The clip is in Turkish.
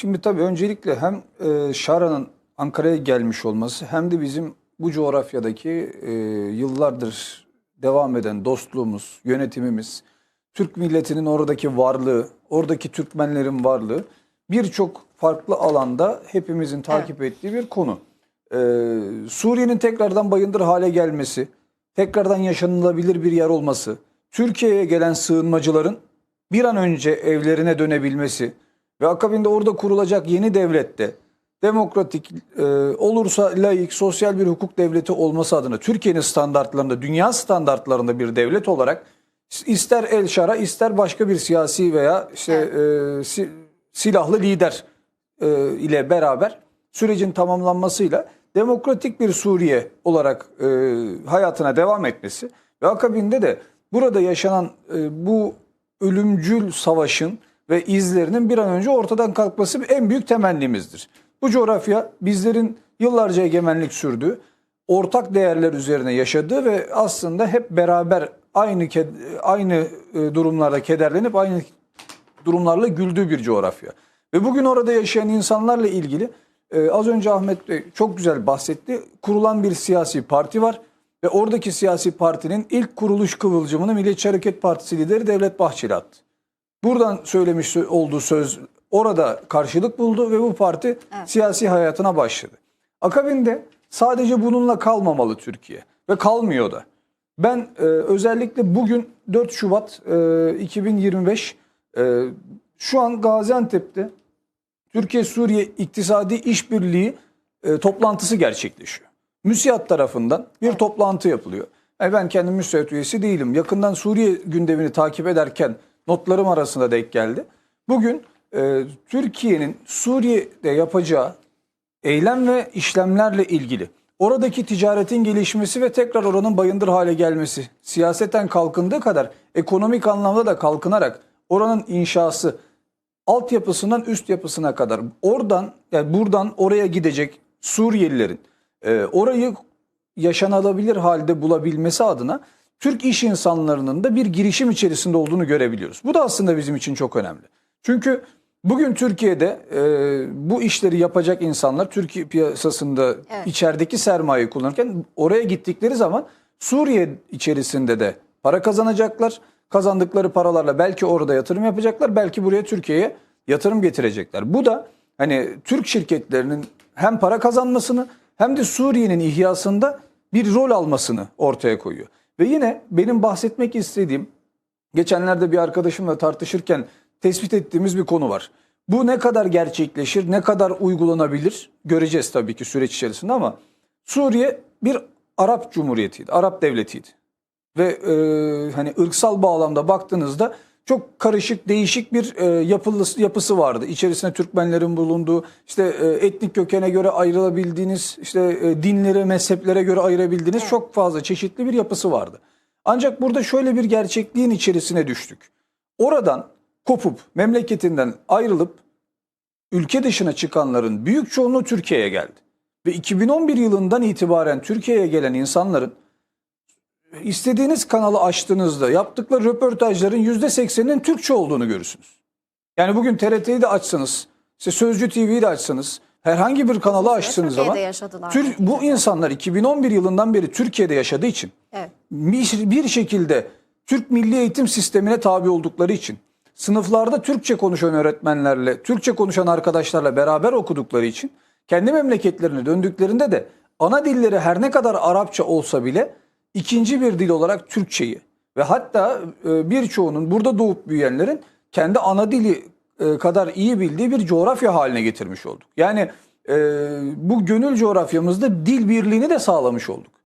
Şimdi tabii öncelikle hem e, Şara'nın Ankara'ya gelmiş olması hem de bizim bu coğrafyadaki e, yıllardır devam eden dostluğumuz, yönetimimiz, Türk milletinin oradaki varlığı, oradaki Türkmenlerin varlığı birçok farklı alanda hepimizin takip ettiği bir konu. Ee, Suriye'nin tekrardan bayındır hale gelmesi, tekrardan yaşanılabilir bir yer olması, Türkiye'ye gelen sığınmacıların bir an önce evlerine dönebilmesi ve akabinde orada kurulacak yeni devlette demokratik e, olursa layık, sosyal bir hukuk devleti olması adına Türkiye'nin standartlarında, dünya standartlarında bir devlet olarak ister El Şara ister başka bir siyasi veya işte e, si- silahlı lider e, ile beraber sürecin tamamlanmasıyla demokratik bir Suriye olarak e, hayatına devam etmesi ve akabinde de burada yaşanan e, bu ölümcül savaşın ve izlerinin bir an önce ortadan kalkması en büyük temennimizdir. Bu coğrafya bizlerin yıllarca egemenlik sürdüğü, ortak değerler üzerine yaşadığı ve aslında hep beraber aynı aynı e, durumlarda kederlenip aynı durumlarla güldüğü bir coğrafya. Ve bugün orada yaşayan insanlarla ilgili e, az önce Ahmet Bey çok güzel bahsetti. Kurulan bir siyasi parti var ve oradaki siyasi partinin ilk kuruluş kıvılcımını Milliyetçi Hareket Partisi lideri Devlet Bahçeli attı. Buradan söylemiş olduğu söz orada karşılık buldu ve bu parti siyasi hayatına başladı. Akabinde sadece bununla kalmamalı Türkiye ve kalmıyor da. Ben e, özellikle bugün 4 Şubat e, 2025 e, şu an Gaziantep'te Türkiye-Suriye İktisadi İşbirliği e, toplantısı gerçekleşiyor. MÜSİAD tarafından bir toplantı yapılıyor. Yani ben kendim MÜSİAD üyesi değilim. Yakından Suriye gündemini takip ederken notlarım arasında denk geldi. Bugün e, Türkiye'nin Suriye'de yapacağı eylem ve işlemlerle ilgili oradaki ticaretin gelişmesi ve tekrar oranın bayındır hale gelmesi siyaseten kalkındığı kadar ekonomik anlamda da kalkınarak oranın inşası altyapısından üst yapısına kadar oradan yani buradan oraya gidecek Suriyelilerin e, orayı yaşanabilir halde bulabilmesi adına Türk iş insanlarının da bir girişim içerisinde olduğunu görebiliyoruz. Bu da aslında bizim için çok önemli. Çünkü bugün Türkiye'de e, bu işleri yapacak insanlar Türkiye piyasasında Evet. içerideki sermayeyi kullanırken oraya gittikleri zaman Suriye içerisinde de para kazanacaklar. Kazandıkları paralarla belki orada yatırım yapacaklar, belki buraya Türkiye'ye yatırım getirecekler. Bu da hani Türk şirketlerinin hem para kazanmasını hem de Suriye'nin ihyasında bir rol almasını ortaya koyuyor. Ve yine benim bahsetmek istediğim geçenlerde bir arkadaşımla tartışırken tespit ettiğimiz bir konu var. Bu ne kadar gerçekleşir, ne kadar uygulanabilir göreceğiz tabii ki süreç içerisinde ama Suriye bir Arap Cumhuriyeti'ydi, Arap devletiydi. Ve e, hani ırksal bağlamda baktığınızda çok karışık, değişik bir e, yapılı, yapısı vardı. İçerisinde Türkmenlerin bulunduğu, işte e, etnik kökene göre ayrılabildiğiniz, işte e, dinlere, mezheplere göre ayırabildiğiniz çok fazla çeşitli bir yapısı vardı. Ancak burada şöyle bir gerçekliğin içerisine düştük. Oradan kopup memleketinden ayrılıp ülke dışına çıkanların büyük çoğunluğu Türkiye'ye geldi. Ve 2011 yılından itibaren Türkiye'ye gelen insanların istediğiniz kanalı açtığınızda yaptıkları röportajların %80'inin Türkçe olduğunu görürsünüz. Yani bugün TRT'yi de açsanız, işte Sözcü TV'yi de açsanız, herhangi bir kanalı açtığınız zaman Tür- bu insanlar 2011 yılından beri Türkiye'de yaşadığı için Evet. bir, bir şekilde Türk Milli Eğitim Sistemi'ne tabi oldukları için sınıflarda Türkçe konuşan öğretmenlerle, Türkçe konuşan arkadaşlarla beraber okudukları için kendi memleketlerine döndüklerinde de ana dilleri her ne kadar Arapça olsa bile ikinci bir dil olarak Türkçeyi ve hatta e, birçoğunun burada doğup büyüyenlerin kendi ana dili e, kadar iyi bildiği bir coğrafya haline getirmiş olduk. Yani e, bu gönül coğrafyamızda dil birliğini de sağlamış olduk.